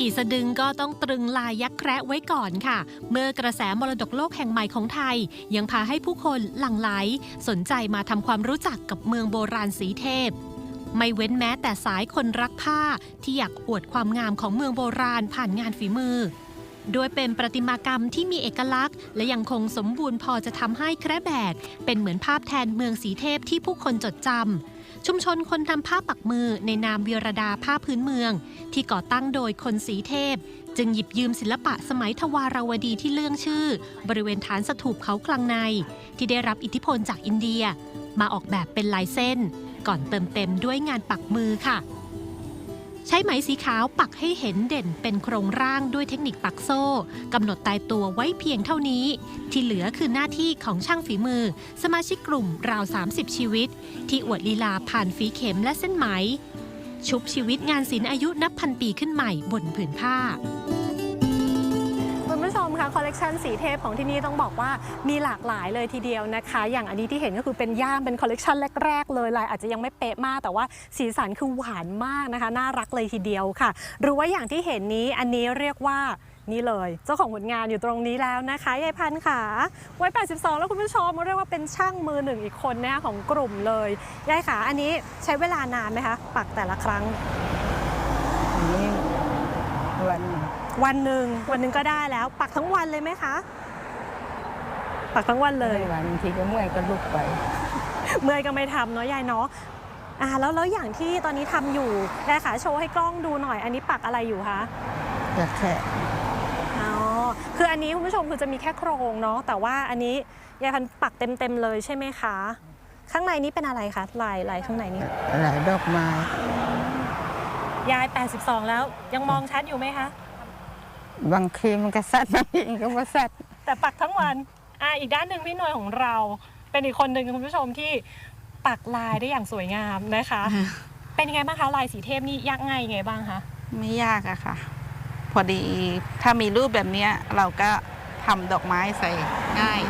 กี่สะดึงก็ต้องตรึงลายยักษ์แคระไว้ก่อนค่ะ เมื่อกระแสมรดกโลกแห่งใหม่ของไทย ยังพาให้ผู้คนหลั่งไหล สนใจมาทำความรู้จักกับเมืองโบราณสีเทพ ไม่เว้นแม้แต่สายคนรักผ้าที่อยากอวดความงามของเมืองโบราณผ่านงานฝีมือโดยเป็นประติมากรรมที่มีเอกลักษณ์ และยังคงสมบูรณ์พอจะทำให้แคระแบก เป็นเหมือนภาพแทนเมืองสีเทพที่ผู้คนจดจำ ชุมชนคนทำผ้าปักมือในนามเวียรดาผ้าพื้นเมือง ที่ก่อตั้งโดยคนสีเทพ จึงหยิบยืมศิลปะสมัยทวารวดีที่เลื่องชื่อ บริเวณฐานสถูปเขาคลังใน ที่ได้รับอิทธิพลจากอินเดีย มาออกแบบเป็นลายเส้น ก่อนเติมเต็มด้วยงานปักมือค่ะ ใช้ไหมสีขาวปักให้เห็นเด่นเป็นโครงร่างด้วยเทคนิคปักโซ่กำหนดตายตัวไว้เพียงเท่านี้ ที่เหลือคือหน้าที่ของช่างฝีมือ สมาชิกกลุ่มราว 30 ชีวิต ที่อวดลีลาผ่านฝีเข็มและเส้นไหม ชุบชีวิตงานศิลป์อายุนับพันปีขึ้นใหม่บนผืนผ้า คะคอลเลกชันสีเทพของที่นี่ต้องบอกว่ามีหลากหลายเลยทีเดียวนะคะ อย่างอันนี้ที่เห็นก็คือเป็นย่ามเป็นคอลเลกชันแรกๆเลยลายอาจจะยังไม่เป๊ะมาก แต่ว่าสีสันคือหวานมากนะคะ น่ารักเลยทีเดียวค่ะ หรือว่าอย่างที่เห็นนี้อันนี้เรียกว่านี่เลย เจ้าของผลงานอยู่ตรงนี้แล้วนะคะยายพันธ์ค่ะวัย 82 แล้วคุณผู้ชมเรียกว่าเป็นช่างมือหนึ่งอีกคนนะคะของกลุ่มเลยยายขาอันนี้ใช้เวลานานไหมคะ ปักแต่ละครั้งนนี้วันหนึ่ง วันหนึ่งวันหนึ่งก็ได้แล้ว ปักทั้งวันเลยไหมคะ ปักทั้งวันเลยวันทีก็เมื่อยก็ลุกไป เมื่อยก็ไม่ทำเนาะยายเนาะอ่าแล้วแล้วอย่างที่ตอนนี้ทำอยู่ยายขาโชว์ให้กล้องดูหน่อย อันนี้ปักอะไรอยู่คะจะแค่อ๋อ คืออันนี้คุณผู้ชมคือจะมีแค่โครงเนาะ แต่ว่าอันนี้ยายพันปักเต็มเต็มๆเลยใช่ไหมคะ ข้างในนี้เป็นอะไรคะลายลายข้างในนี้ หลายดอกไม้ยาย 82 แล้วยังมองชัดอยู่ไหมคะ บางทีมันก็สัตว์บางทีก็บ่สัตว์แต่ปักทั้งวันอ่าอีกด้านหนึ่งพี่หน่วยของเรา เป็นอีกคนหนึ่งคุณผู้ชมที่ปักลายได้อย่างสวยงามนะคะ เป็นยังไงบ้างคะลายสีเทพนี่ยากง่ายยังไงบ้างคะไม่ยากอะค่ะ พอดีถ้ามีรูปแบบเนี้ยเราก็ทำดอกไม้ใส่ง่าย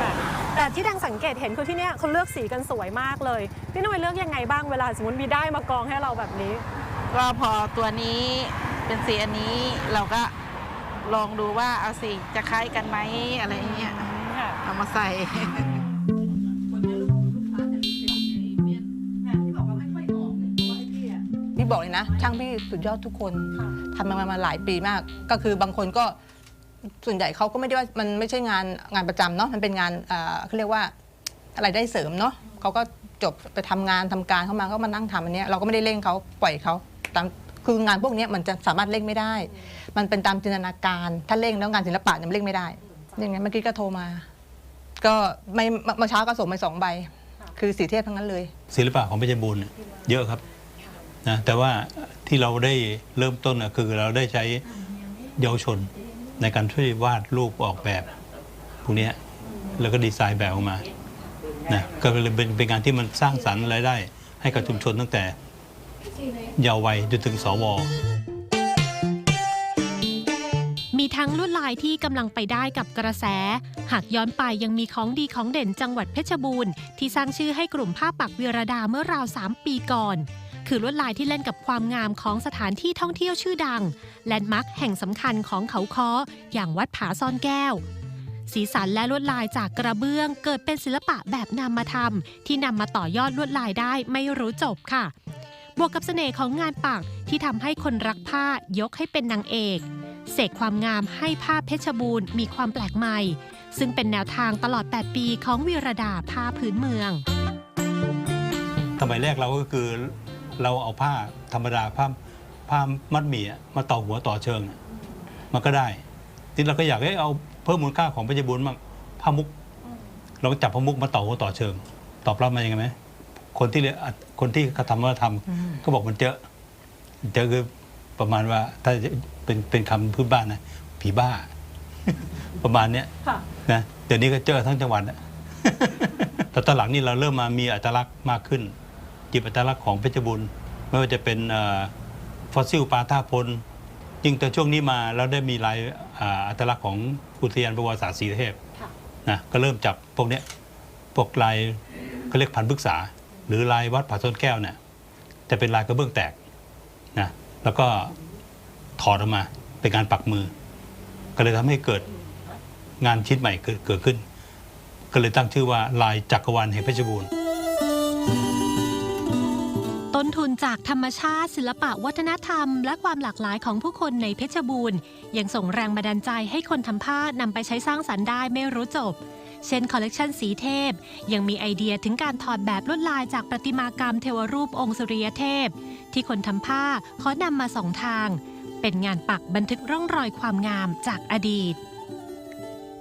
ค่ะแต่ที่ดังสังเกตเห็นคือที่เนี่ยเขาเลือกสีกันสวยมากเลย พี่หนุ่ยเลือกยังไงบ้างเวลาสมมติมีได้มากองให้เราแบบนี้ ก็พอตัวนี้เป็นสีอันนี้เราก็ ลองดูว่าเอาสีจะคล้ายกันไหมอะไรเงี้ยค่ะเอามาใส่พี่บอกเลยนะ ช่างพี่สุดยอดทุกคนทำมามาหลายปีมาก ก็คือบางคนก็ส่วนใหญ่เขาก็ไม่ได้ว่ามันไม่ใช่งานงานประจำเนาะมันเป็นงานอ่าเขาเรียกว่าอะไรได้เสริมเนาะเขาก็จบไปทำงานทำการเข้ามาก็มานั่งทำอันเนี้ยเราก็ไม่ได้เร่งเขาปล่อยเขาตาม คืองานพวกนี้มันจะสามารถเร่งไม่ได้ มันเป็นตามจินตนาการ ถ้าเร่งแล้วงานศิลปะเนี่ยมันเร่งไม่ได้อย่างงั้นเมื่อกี้ก็โทรมา ก็ไม่เมื่อเช้าก็ส่งไปสองใบ คือสีเทพทั้งนั้นเลย ศิลปะของเพชรบูรณ์เนี่ยเยอะครับนะแต่ว่าที่เราได้เริ่มต้นน่ะคือเราได้ใช้เยาวชนในการช่วยวาดรูปออกแบบพวกเนี้ยแล้วก็ดีไซน์แบบออกมานะก็เลยเป็นเป็นงานที่มันสร้างสรรค์รายได้ ให้กับชุมชนตั้งแต่ ยาววัยจนถึงสวมีทั้งลวดลายที่กำลังไปได้กับกระแส หากย้อนไปยังมีของดีของเด่นจังหวัดเพชรบูรณ์ที่สร้างชื่อให้กลุ่มผ้าปักเวีรดาเมื่อราว 3 ปีก่อน คือลวดลายที่เล่นกับความงามของสถานที่ท่องเที่ยวชื่อดัง แลนด์มาร์คแห่งสำคัญของเขาค้ออย่างวัดผาซ่อนแก้ว สีสันและลวดลายจากกระเบื้องเกิดเป็นศิลปะแบบนามธรรม ที่นำมาต่อยอดลวดลายได้ไม่รู้จบค่ะ บวกกับเสน่ห์ของงานปักที่ทำให้คนรักผ้ายกให้เป็นนางเอก เสกความงามให้ผ้าเพชรบูรณ์มีความแปลกใหม่ ซึ่งเป็นแนวทางตลอด 8 ปีของวีรดาผ้าพื้นเมืองสมัยแรกเราก็คือเราเอาผ้าธรรมดาผ้าผ้ามัดหมี่มาต่อหัวต่อเชิง มันก็ได้ทีนี้เราก็อยากให้เอาเพิ่มมูลค่าของเพชรบูรณ์บ้างผ้ามุก เราก็จับผ้ามุกมาต่อหัวต่อเชิง ตอบรับมายังไงไหม คนที่เรียนคนที่เขาทำว่าทำก็บอกมันเจอะเจอะคือประมาณว่าถ้าเป็นเป็นคำพื้นบ้านนะผีบ้า ประมาณเนี้ยค่ะนะเดี๋ยวนี้ก็เจอทั้งจังหวัดอะแต่ตอนหลังนี่เราเริ่มมามีอัตลักษณ์มากขึ้น จิบอัตลักษณ์ของเพชรบูรณ์ไม่ว่าจะเป็นเอ่อฟอสซิลปลาท่าพลยิ่งแต่ช่วงนี้มาเราได้มีลายอ่าอัตลักษณ์ของอุทยานประวัติศาสตร์ศรีเทพค่ะนะก็เริ่มจากพวกเนี้ยพวกลายเขาเรียกพันธุ์พฤกษา หรือลายวัดผาต้นแก้วเนี่ยจะเป็นลายกระเบื้องแตกนะแล้วก็ทอดออกมาเป็นการปักมือ ก็เลยทำให้เกิดงานชิ้นใหม่เกิดเกิดขึ้น ก็เลยตั้งชื่อว่าลายจักรวาลแห่งเพชรบูรณ์ต้นทุนจากธรรมชาติศิลปะวัฒนธรรม และความหลากหลายของผู้คนในเพชรบูรณ์ ยังส่งแรงบันดาลใจให้คนทำผ้านำไปใช้สร้างสรรค์ได้ไม่รู้จบ เช่นคอลเลกชันสีเทพ ยังมีไอเดียถึงการถอดแบบลวดลายจากประติมากรรมเทวรูปองค์สุริยเทพ ที่คนทำผ้าขอนำมาสองทาง เป็นงานปักบันทึกร่องรอยความงามจากอดีต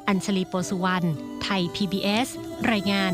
อัญชลีโปสุวรรณ ไทย PBS รายงาน